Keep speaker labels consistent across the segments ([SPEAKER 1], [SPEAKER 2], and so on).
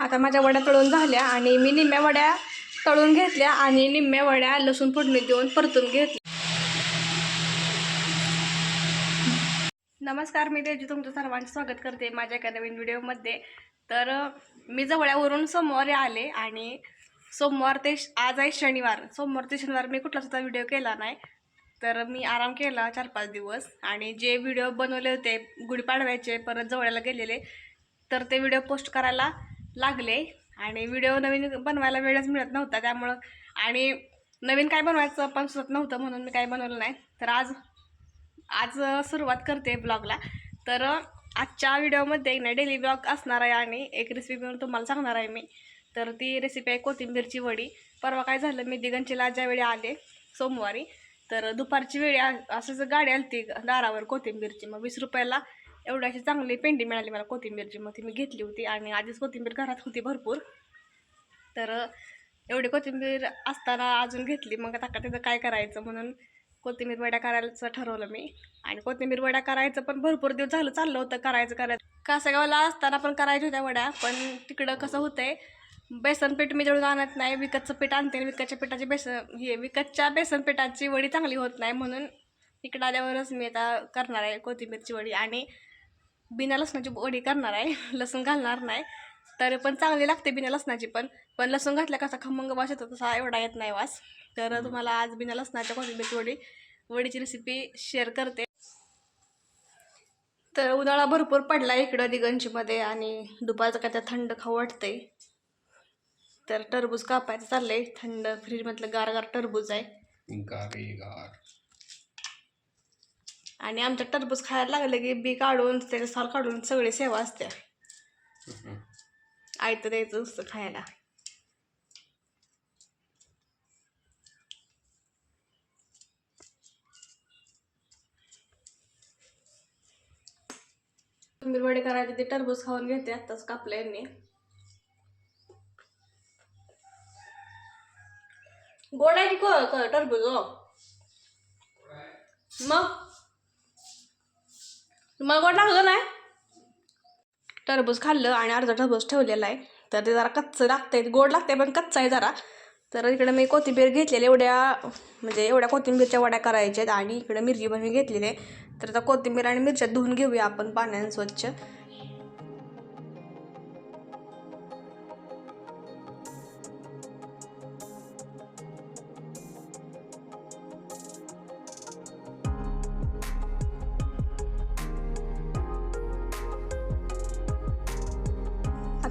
[SPEAKER 1] आता माझ्या वड्या तळून झाल्या आणि मी निम्म्या वड्या तळून घेतल्या आणि निम्म्या वड्या लसूण फोडणी देऊन परतून घेतल्या. नमस्कार मी तेजी तुमचं सर्वांचं स्वागत करते माझ्या एका नवीन व्हिडिओमध्ये. तर मी जवळ्यावरून सोमवारी आले आणि सोमवार ते श- आज आहे शनिवार. सोमवार ते शनिवार मी कुठला सुद्धा व्हिडिओ केला नाही. तर मी आराम केला चार पाच दिवस आणि जे व्हिडिओ बनवले होते गुढीपाडव्याचे परत जवळ्याला गेलेले तर ते व्हिडिओ पोस्ट करायला लागले आणि व्हिडिओ नवीन बनवायला वेळच मिळत नव्हता त्यामुळं. आणि नवीन काय बनवायचं पण सुचत नव्हतं म्हणून मी काय बनवलं नाही. तर आज आज सुरुवात करते ब्लॉगला. तर आजच्या व्हिडिओमध्ये एक ना डेली ब्लॉग असणार आहे आणि एक रेसिपी म्हणून तुम्हाला सांगणार आहे मी. तर ती रेसिपी आहे कोथिंबीरची वडी. परवा काय झालं मी दिगंचीला ज्यावेळी आले सोमवारी तर दुपारची वेळी आ- असंच गाडी आली ती दारावर कोथिंबीरची मग वीस रुपयाला एवढी अशी चांगली पेंडी मिळाली मला कोथिंबीरची. मग ती मी घेतली होती आणि आधीच कोथिंबीर घरात होती भरपूर. तर एवढी कोथिंबीर असताना अजून घेतली. मग आता त्याचं काय करायचं म्हणून कोथिंबीर वड्या करायचं ठरवलं मी. आणि कोथिंबीर वड्या करायचं पण भरपूर दिवस झालं चाललं होतं करायचं करायचं. कासेगावला असताना पण करायच्या होत्या वड्या पण तिकडं कसं होतंय बेसन पीठ मी जळून आणत नाही विकतचं पीठ आणते आणि विकतच्या पिठाची बेसन हे विकतच्या बेसन पिठाची वडी चांगली होत नाही म्हणून इकडं आल्यावरच मी आता करणार आहे कोथिंबीरची वडी. आणि बिना लसणाची वडी करणार आहे. लसूण घालणार नाही. तर पण चांगली लागते बिना लसणाची पण. पण लसूण घातल्या कसा खमंग वास येतो तसा एवढा येत नाही वास. तर तुम्हाला आज बिना लसणाच्या कोथिंबीरची वडी वडीची रेसिपी शेअर करते. तर उन्हाळा भरपूर पडला इकडं दिगंजीमध्ये आणि दुपारचं काय त्या थंड खाऊ वाटतंय. तर टरबूज कापायचं चाललंय. थंड फ्रीजमधलं गार गार टरबूज आहे.
[SPEAKER 2] गारे गार
[SPEAKER 1] आणि आमच्या टरबूज खायला लागलं की बी काढून त्याचे साल काढून सगळे सेवा असते. आयतं द्यायचं नुसतं खायला. कोथिंबीर वडे करायचे ते टरबूज खाऊन घेते आत्ताच कापले यांनी. गोड आहे की क- टरबूज हो. मग? मग गोड लागलं नाही? टरबूज खाल्लं आणि अर्धा टरबूज ठेवलेला आहे. तर ते जरा कच्चं लागतंय. गोड लागतंय पण कच्चा आहे जरा. तर इकडे मी कोथिंबीर घेतलेली एवढ्या म्हणजे एवढ्या कोथिंबीरच्या वड्या करायच्या आहेत आणि इकडे मिरची पण मी घेतलेली आहे. तर आता कोथिंबीर आणि मिरच्या धुवून घेऊया आपण पाण्याने स्वच्छ.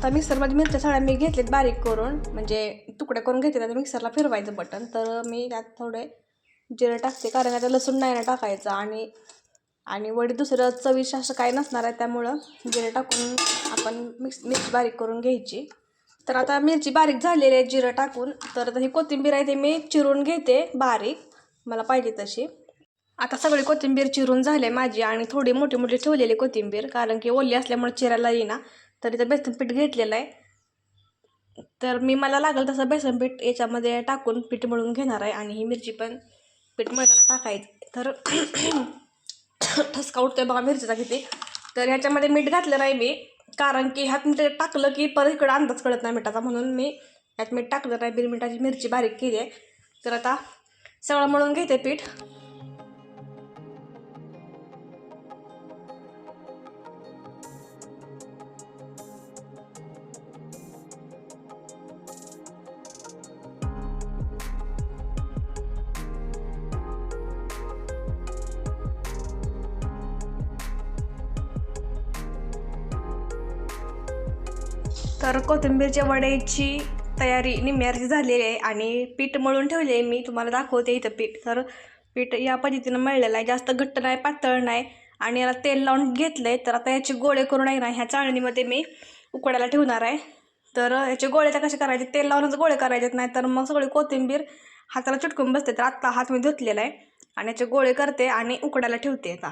[SPEAKER 1] आता मिक्सरमध्ये मिरच्या सगळ्या मी घेतलेत बारीक करून. म्हणजे तुकडे करून घेतले आता मिक्सरला फिरवायचं बटन तर मी त्यात थोडे जिरं टाकते कारण आता लसूण नाही ना टाकायचं. आणि आणि वडी दुसरं चविष असं काय नसणार आहे त्यामुळं जिरं टाकून आपण मिक्स मिरची बारीक करून घ्यायची. तर आता मिरची बारीक झालेली आहे जिरं टाकून. तर ही कोथिंबीर आहे ते मी चिरून घेते बारीक. मला पाहिजे तशी. आता सगळी कोथिंबीर चिरून झाली माझी आणि थोडी मोठी मोठी ठेवलेली कोथिंबीर कारण की ओली असल्यामुळे चिरायला येईना. तर इथं बेसन पीठ घेतलेलं आहे. तर मी मला लागेल तसं बेसन पीठ याच्यामध्ये टाकून पीठ मळून घेणार आहे आणि ही मिरची पण पीठ मळताना टाकायची. तर ठसका उठतोय बघा मिरचीचा किती. तर ह्याच्यामध्ये मीठ घातलं नाही मी कारण की ह्यात मीठ टाकलं की परत इकडं अंदाज कळत नाही मिठाचा. म्हणून मी ह्यात मीठ टाकलं नाही बिरमिठाची मिरची बारीक केली आहे. तर आता सगळं मळून घेते पीठ. तर कोथिंबीरच्या वड्याची तयारी निम्म्याची झालेली आहे आणि पीठ मळून ठेवले आहे. मी तुम्हाला दाखवते इथं पीठ. तर पीठ या पद्धतीनं मळलेलं आहे. जास्त घट्ट नाही पातळ नाही. आणि याला तेल लावून घेतलं आहे तर आता याचे गोळे करून आहे ना ह्या चाळणीमध्ये मी उकडायला ठेवणार आहे. तर याचे गोळे तर कसे करायचे? तेल लावूनच गोळे करायचे नाही तर मग सगळी कोथिंबीर हाताला चिटकून बसते. तर आत्ता हात मी धुतलेला आहे आणि याचे गोळे करते आणि उकडायला ठेवते आता.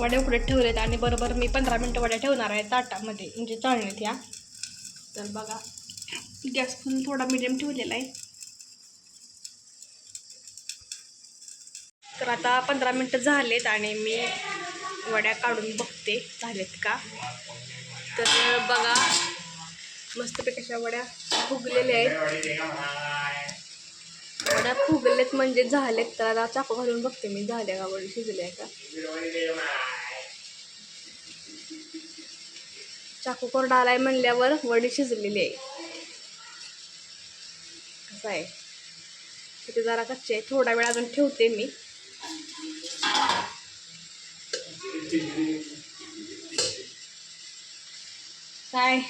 [SPEAKER 1] वड्या उकडत ठेवलेत आणि बरोबर मी पंधरा मिनटं वड्या ठेवणार आहे ताटामध्ये म्हणजे चाळणीत या. तर बघा गॅस फुल थोडा मिडियम ठेवलेला आहे. तर आता पंधरा मिनटं झालेत आणि मी वड्या काढून बघते झालेत का? तर बघा मस्तपैकी अशा वड्या फुगलेल्या आहेत. वड्या फुगलेत म्हणजे झालेत तर आता चाकू घालून बघते मी झाल्या का वडी शिजल्या का. चाकू कोरडा आलाय म्हणल्यावर वडी शिजलेली आहे. कसं आहे? तिथे जरा कच्चे आहे. थोडा वेळ अजून ठेवते मी. काय?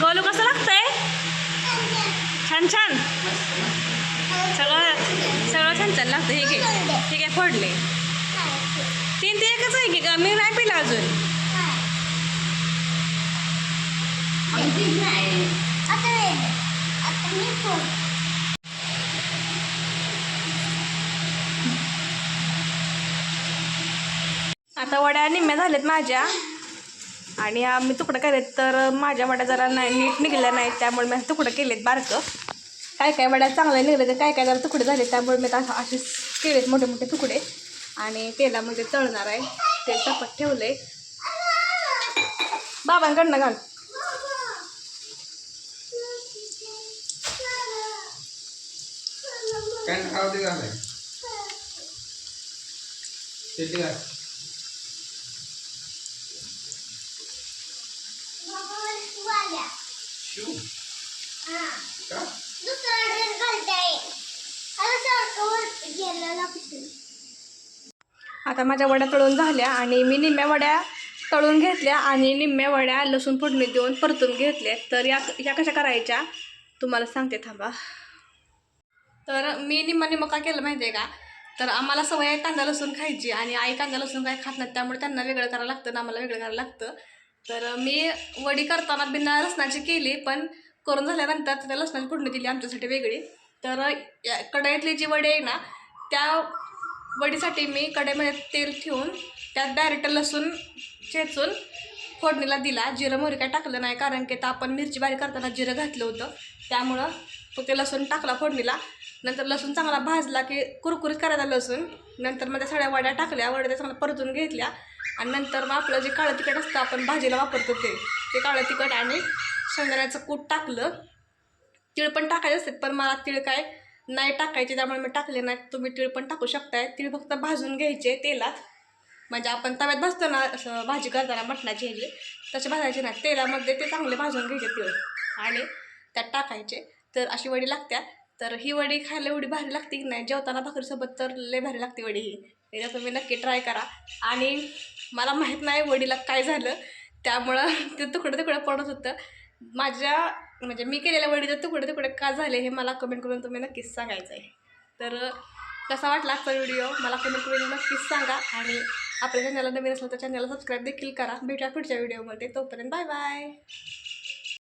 [SPEAKER 1] गोलू कसं लागतंय? छान छान. सगळं सगळं छान छान लागतं हे घे हे काय फोडले. तीन ते एकच आहे की का मी नाही पिलं अजून. आता वड्या निम्म्या झाल्यात माझ्या. आणि आम्ही तुकडं केलेत तर माझ्या वड्या जरा नाही नीट निघल्या नाहीत त्यामुळे मी तुकडं केलेत बारकं. काय काय वड्या चांगल्या निघल्या तर काय काय जरा तुकडे झाले त्यामुळे मी आता असेच केलेत मोठे मोठे तुकडे. आणि तेलामध्ये तळणार आहे तेल तापत आहे बाबांकडनं घाल.
[SPEAKER 2] काय खाऊ दे घालाय शेती घाल शिव का
[SPEAKER 1] आता माझ्या वड्या तळून झाल्या आणि मी निम्म्या वड्या तळून घेतल्या आणि निम्म्या वड्या लसूण फोडणी देऊन परतून घेतल्या. तर या या कशा करायच्या? तुम्हाला सांगते थांबा. तर मी निम्मा निम्मा काय केलं माहिती आहे का? तर आम्हाला सवय आहे कांदा लसूण खायची आणि आई कांदा लसूण काय खात नाहीत त्यामुळे त्यांना वेगळं करावं लागतं आणि आम्हाला वेगळं करावं लागतं. तर मी वडी करताना बिना लसणाची केली पण करून झाल्यानंतर त्या लसणाची फोडणी दिली आमच्यासाठी वेगळी. तर या कढईतली जी वडी आहे ना त्या वडीसाठी मी कढईमध्ये तेल ठेवून त्यात डायरेक्ट लसूण चेचून फोडणीला दिला. जिरं मोहरी काय टाकलं नाही कारण की तर आपण मिरची बारीक करताना जिरं घातलं होतं. त्यामुळं तो ते लसूण टाकला फोडणीला. नंतर लसूण चांगला भाजला की कुरकुरीत करायचा लसूण. नंतर मग त्या सगळ्या वड्या टाकल्या वड्या चांगल्या परतून घेतल्या. आणि नंतर मग आपलं जे काळं तिखट असतं आपण भाजीला वापरतो ते. ते काळं तिखट आणि शेंगदाण्याचं कूट टाकलं. तीळ पण टाकायचे असतात पण मला तीळ काय नाही टाकायचे त्यामुळे मी टाकले नाही. तुम्ही तीळ पण टाकू शकताय. तीळ फक्त भाजून घ्यायचे तेलात. म्हणजे आपण तव्यात भाजतो ना असं भाजी करताना मटणाची ह्याची तसे भाजायचे नाही. तेलामध्ये ते चांगले भाजून घ्यायचे तीळ आणि त्यात टाकायचे. तर अशी वडी लागत्या. तर ही वडी खायला एवढी भारी लागते की नाही? जेवताना भाकरीसोबत तर लय भारी लागते वडी ही. एकदा तुम्ही नक्की ट्राय करा. आणि मला माहीत नाही वडीला काय झालं. त्यामुळं ते तुकडं तुकडं पडत होतं. माझ्या म्हणजे मी केलेल्या वडीचं तुकडे तुकडे का झाले हे मला कमेंट करून तुम्ही नक्कीच सांगायचं आहे तर कसा वाटला आजचा व्हिडिओ मला कमेंट करून नक्कीच सांगा आणि आपल्या चॅनलला नवीन असलं तर चॅनलला सबस्क्राईब देखील करा. भेटूया पुढच्या व्हिडिओमध्ये तोपर्यंत बाय बाय